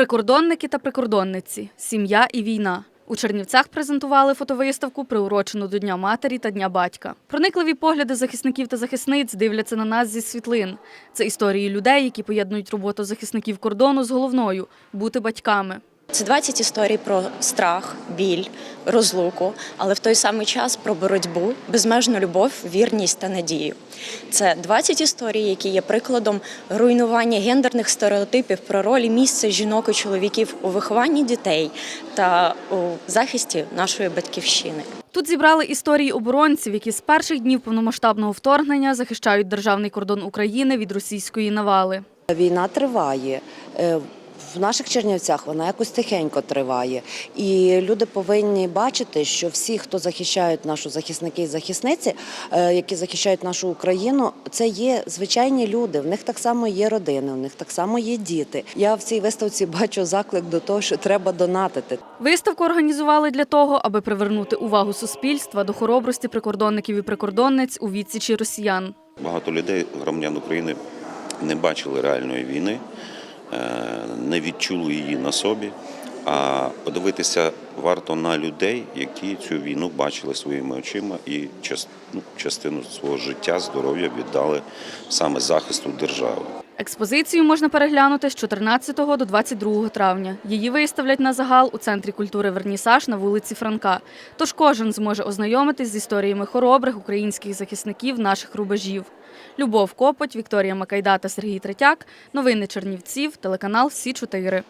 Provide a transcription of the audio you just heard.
Прикордонники та прикордонниці, сім'я і війна. У Чернівцях презентували фотовиставку, приурочену до Дня матері та Дня батька. Проникливі погляди захисників та захисниць дивляться на нас зі світлин. Це історії людей, які поєднують роботу захисників кордону з головною бути батьками. Це 20 історій про страх, біль, розлуку, але в той самий час про боротьбу, безмежну любов, вірність та надію. Це 20 історій, які є прикладом руйнування гендерних стереотипів про роль і місце жінок і чоловіків у вихованні дітей та у захисті нашої батьківщини. Тут зібрали історії оборонців, які з перших днів повномасштабного вторгнення захищають державний кордон України від російської навали. Війна триває. В наших Чернівцях вона якось тихенько триває. І люди повинні бачити, що всі, хто захищають нашу захисники і захисниці, е, які захищають нашу Україну, це є звичайні люди. В них так само є родини, в них так само є діти. Я в цій виставці бачу заклик до того, що треба донатити. Виставку організували для того, аби привернути увагу суспільства до хоробрості прикордонників і прикордонниць у відсічі росіян. Багато людей, громадян України, не бачили реальної війни, не відчули її на собі. А подивитися варто на людей, які цю війну бачили своїми очима і ну, частину свого життя, здоров'я віддали саме захисту держави. Експозицію можна переглянути з 14 до 22 травня. Її виставлять на загал у Центрі культури Вернісаж на вулиці Франка. Тож кожен зможе ознайомитись з історіями хоробрих українських захисників наших рубежів. Любов Копоть, Вікторія Макайда та Сергій Третяк. Новини Чернівців, телеканал Сі 4